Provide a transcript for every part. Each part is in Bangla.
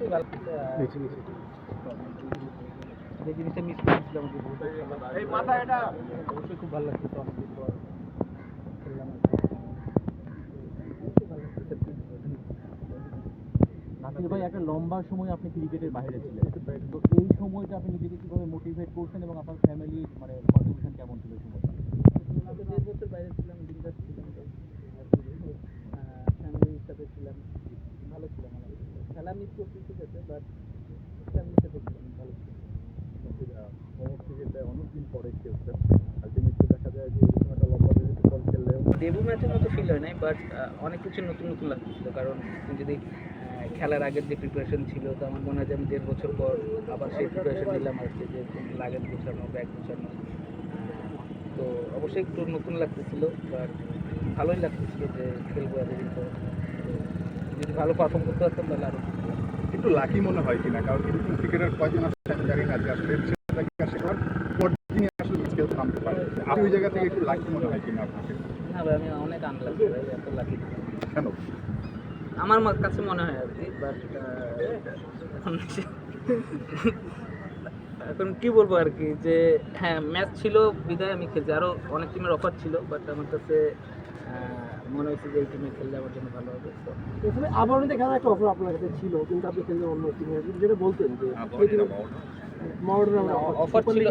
যে ভাই, একটা লম্বা সময় আপনি ক্রিকেটের বাইরে ছিলেন। তো এই সময়টা আপনি নিজেকে কীভাবে মোটিভেট করছেন এবং আপনার ফ্যামিলির মানে কন্ট্রিবিউশন কেমন ছিল বছর বাইরে ছিলাম ফ্যামিলির সাথে ছিলাম, ভালো ছিলাম। খেলা মিস করছি ঠিক আছে বাট ফ্যামিলির সাথে ছিলাম ভালো ছিলাম অনেকদিন পরে খেলছেন দেখা যায় যে এরকম একটা লম্বা বল খেললে ডেবু ম্যাচের মতো ফিল হয় নাই বাট অনেক কিছু নতুন নতুন লাগছিল কারণ আপনি যদি খেলার আগের যে প্রিপারেশন ছিল, তো আমার মনে হয় যে আমি দেড় বছর পর আবার সেই প্রিপারেশন নিলাম আর কি, যে লাগেজ গোছানো ব্যাগ গোছানো। তো অবশ্যই একটু নতুন লাগতেছিল বাট ভালোই লাগতেছিল যে খেলব এতদিন পর। যদি ভালো পারফর্ম করতে পারতাম তাহলে আরও একটু লাকি মনে হয় কিনা কারণ এরকম ক্রিকেটার কয়জন আছে আমি জানি না যে আসলে স্কেল থামতে পারে আপনি ওই জায়গা থেকে একটু লাকি মনে হয় কিনা আপনাকে? না ভাই আমি অনেক আনলাকি ভাই এত লাকি কেন? আমার কাছে মনে হয় আর কি বাট এখন কি বলব আর কি যে হ্যাঁ ম্যাচ ছিল বিদায় আমি খেলছি। আরও অনেক টিমের অফার ছিল বাট আমার কাছে মনে হয়েছে যে এই টিমে খেললে আমার জন্য ভালো হবে তো এখানে আবারণীতে খেলা একটা অফার আপনার কাছে ছিল কিন্তু আপনি খেললেন অন্য টিমে যেটা বলতেন যে অফার ছিল।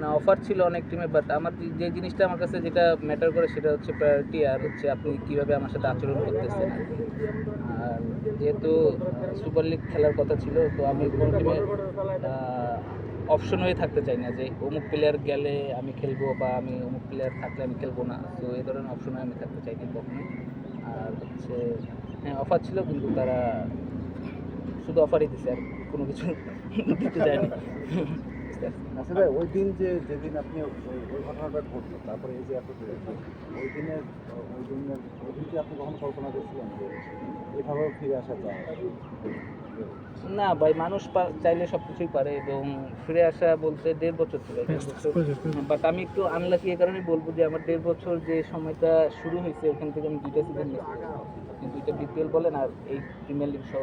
না অফার ছিল অনেক টিমে বাট আমার যে- যে জিনিসটা আমার কাছে যেটা ম্যাটার করে সেটা হচ্ছে প্রায়োরিটি আর হচ্ছে আপনি কীভাবে আমার সাথে আচরণ করতেছেন। আর যেহেতু সুপার লিগ খেলার কথা ছিল তো আমি কোন টিমে অপশন হয়ে থাকতে চাই না যে অমুক প্লেয়ার গেলে আমি খেলব বা আমি অমুক প্লেয়ার থাকলে আমি খেলব না। তো এই ধরনের অপশন আমি থাকতে চাইনি কখনোই। আর হচ্ছে হ্যাঁ অফার ছিল কিন্তু তারা শুধু অফারই দিছে আর কোনো কিছু দিতে চায়নি। আচ্ছা ভাই, ওই দিন যে যেদিন আপনি ওই- ঘটনাটা ঘটলো, তারপরে এই যে এত ওই দিনের ওই দিনের ওই দিন কি আপনি কখনো কল্পনা করছিলেন যে এভাবেও ফিরে আসা যায়? না ভাই মানুষ পা- চাইলে সব কিছুই পারে এবং ফিরে আসা বলতে দেড় বছর ছিল বাট আমি একটু আনলাকি এ কারণে বলব যে আমার দেড় বছর যে সময়টা শুরু হয়েছে ওখান থেকে আমি দুইটা সিজন মিস কিন্তু দুইটা বিপিএল বলেন আর এই প্রিমিয়ার লিগ সহ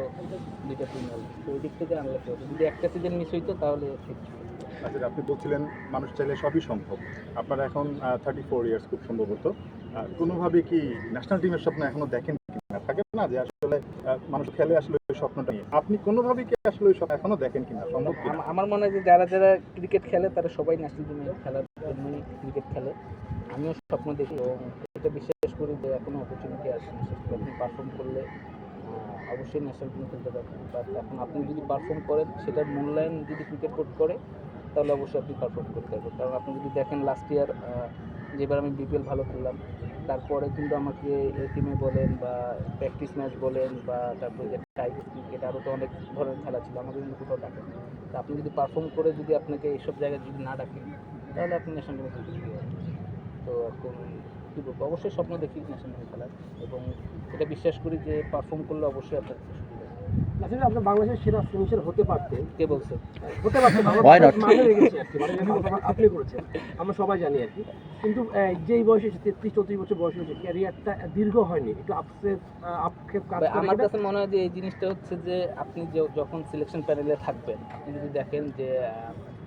দুইটা প্রিমিয়ার লিগ তো ওই দিক থেকে আনলাকি হতো যদি একটা সিজন মিস হইতো তাহলে ঠিক। ছিল। আচ্ছা আপনি বলছিলেন মানুষ চাইলে সবই সম্ভব। আপনার এখন থার্টি ফোর ইয়ার্স খুব সম্ভবত। কোনোভাবে কি ন্যাশনাল টিমের স্বপ্ন এখনও দেখেন? থাকে না যে আসলে মানুষ খেলে আসলে ওই স্বপ্নটা নিয়ে। আপনি কোনোভাবে কি আসলে ওই স্বপ্ন এখনও দেখেন কিনা? সম্ভব আমার মনে হয় যে যারা যারা ক্রিকেট খেলে, তারা সবাই ন্যাশনাল টিমে খেলার জন্যই ক্রিকেট খেলে। আমিও স্বপ্ন দেখি এবং এটা বিশ্বাস করি যে এখনও অপরচুনিটি বিশেষ আপনি পারফর্ম করলে অবশ্যই ন্যাশনাল টিমে খেলতে পারবেন। বাট এখন আপনি যদি পারফর্ম করেন, সেটার মূল্যায়ন যদি ক্রিকেট বোর্ড করে, তাহলে অবশ্যই আপনি পারফর্ম করতে পারবেন। কারণ আপনি যদি দেখেন লাস্ট ইয়ার যেবার আমি বিপিএল ভালো খেললাম, তারপরে কিন্তু আমাকে টিমে বলেন বা প্র্যাকটিস ম্যাচ বলেন বা তারপরে যে টাইপ ক্রিকেট আরও তো অনেক ধরনের খেলা ছিল, আমাকে কিন্তু কোথাও ডাকেন। তা আপনি যদি পারফর্ম করে যদি আপনাকে এইসব জায়গায় যদি না ডাকেন, তাহলে আপনি ন্যাশনাল টিমে খেলতে তো এখন কী বলব, অবশ্যই স্বপ্ন দেখি ন্যাশনাল টিমে খেলার এবং এটা বিশ্বাস করি যে পারফর্ম করলে অবশ্যই আপনার আপনি বাংলাদেশের সেরা ফিনিশার হতে পারতেন কে বলছে? হতে পারতেন মানে আপনি করেছেন আমরা সবাই জানি আর কি। কিন্তু যেই বয়সে তেত্রিশ চৌত্রিশ বছর বয়স হয়েছে ক্যারিয়ারটা দীর্ঘ হয়নি একটু করে আমার কাছে মনে হয় যে এই জিনিসটা হচ্ছে যে আপনি যে- যখন সিলেকশন প্যানেলে থাকবেন আপনি যদি দেখেন যে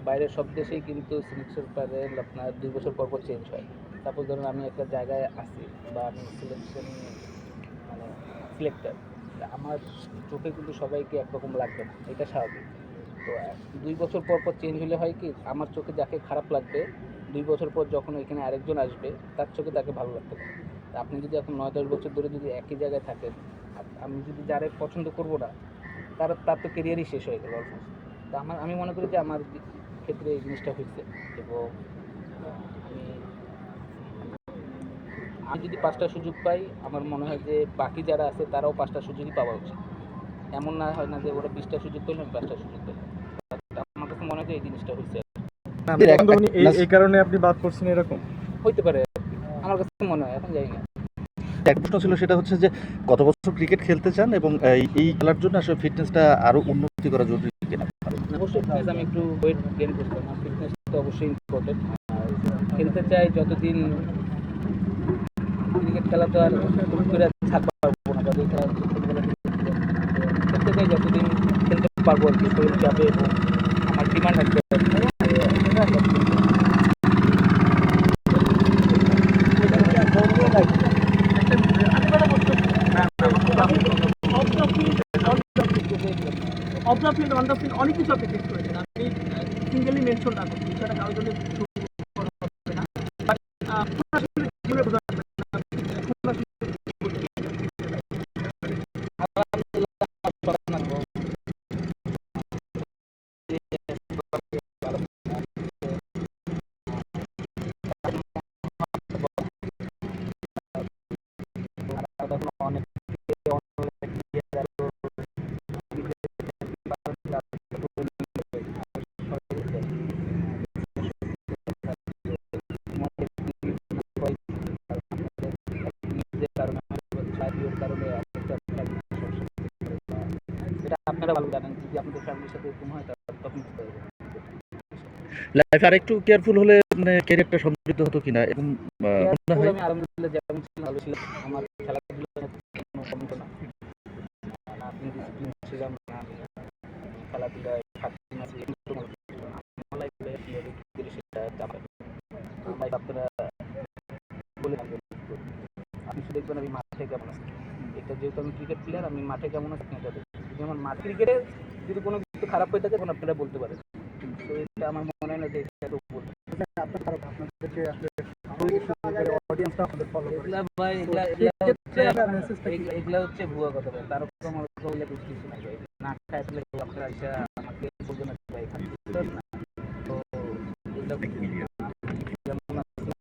বাইরের সব দেশেই কিন্তু সিলেকশন প্যানেল আপনার দুই বছর পর পর চেঞ্জ হয়। তারপর ধরুন আমি একটা জায়গায় আছি বা আমি সিলেকশন মানে সিলেক্টার আমার চোখে কিন্তু সবাইকে একরকম লাগবে না, এটা স্বাভাবিক। তো দুই বছর পর পর চেঞ্জ হলে হয় কি, আমার চোখে যাকে খারাপ লাগবে, দুই বছর পর যখন এখানে আরেকজন আসবে, তার চোখে তাকে ভালো লাগতে পারে। আপনি যদি এখন নয় দশ বছর ধরে যদি একই জায়গায় থাকেন আমি যদি যারে পছন্দ করব না তার তার তো কেরিয়ারই শেষ হয়ে গেল অলমোস্ট তা আমার, আমি মনে করি যে আমার ক্ষেত্রে এই জিনিসটা হয়েছে এবং আমি যদি পাঁচটা সুযোগ পাই আমার মনে হয় যে বাকি যারা আছে তারাও পাঁচটা সুযোগই পাওয়া উচিত। এমন না হয় না যে ওরা বিশটা সুযোগ পেল আমি পাঁচটা সুযোগ পেলাম। আমার কাছে মনে হয় যে এই জিনিসটা হয়েছে এই কারণে আপনি বাদ করছেন এরকম। হইতে পারে আমার কাছে মনে হয় এখন জানি না। এক প্রশ্ন ছিল সেটা হচ্ছে যে কত বছর ক্রিকেট খেলতে চান এবং এই এই খেলার জন্য আসলে ফিটনেসটা আরও উন্নতি করা জরুরি কিনা? অবশ্যই ফিটনেস আমি একটু ওয়েট গেইন করতে আমার ফিটনেস তো অবশ্যই ইম্পর্টেন্ট আর খেলতে চাই যতদিন ক্রিকেট খেলা তো আর হুট করে ছাড়তে পারব না, বা যে খেলা হচ্ছে খেলতে চাই যতদিন খেলতে পারব আর কি, শরীর যাবে এবং আমার ডিমান্ড থাকবে অনেক কিছু আপনি ফিক্স করেছেন। আপনি সিঙ্গেলি মেনশন না করছেন বিষয়টা কারোর জন্য আপনারা ভালো জানেন যদি আপনাদের ফ্যামিলির সাথে এরকম হয় তখন কি করবেন? লাইফে আরেকটু কেয়ারফুল হলে মানে ক্যারিয়ারটা সমৃদ্ধ হতো কিনা এরকম মনে হয় আমি আলহামদুলিল্লাহ যেমন ছিলাম ভালো ছিলাম। আমার খেলাধুলা কোনো কমতো না আমি ডিসিপ্লিন ছিলাম না খেলাধুলায় থাকছি না কিন্তু আমার লাইফে সেটা চাপে আমার আপনারা বলে আপনি শুধু দেখবেন আমি মাঠে কেমন আছি। এটা যেহেতু আমি ক্রিকেট প্লেয়ার আমি মাঠে কেমন আছি এটা আমার মাঠ ক্রিকেটে যদি কোনো কিছু খারাপ হয়ে থাকে তখন আপনারা বলতে পারেন। তো এটা আমার মনে হয় না যে এটা বলতে এগুলা ভাই এগুলা এগুলা হচ্ছে এগুলা- এগুলা হচ্ছে ভুয়া কথা ভাই। তার উপর আমার বলে কিছু কিছু নাই ভাই। না খাই ফেলে আপনারা এসে আমাকে বলবেন না ভাই খান বুঝলেন না। তো এগুলা যেমন আছে,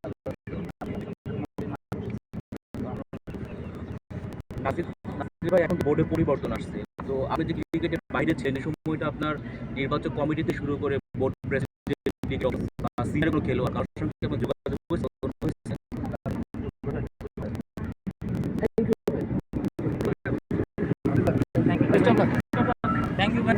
নাসির নাসির ভাই এখন বোর্ডে পরিবর্তন আসছে। তো আপনি যে ক্রিকেটের বাইরে ছিলেন এই সময়টা আপনার নির্বাচক কমিটিতে শুরু করে বোর্ড প্রেসিডেন্ট সিনিয়র কোনো খেলোয়াড় কারোর সঙ্গে আপনার যোগাযোগ হয়েছে? ইউ ভাই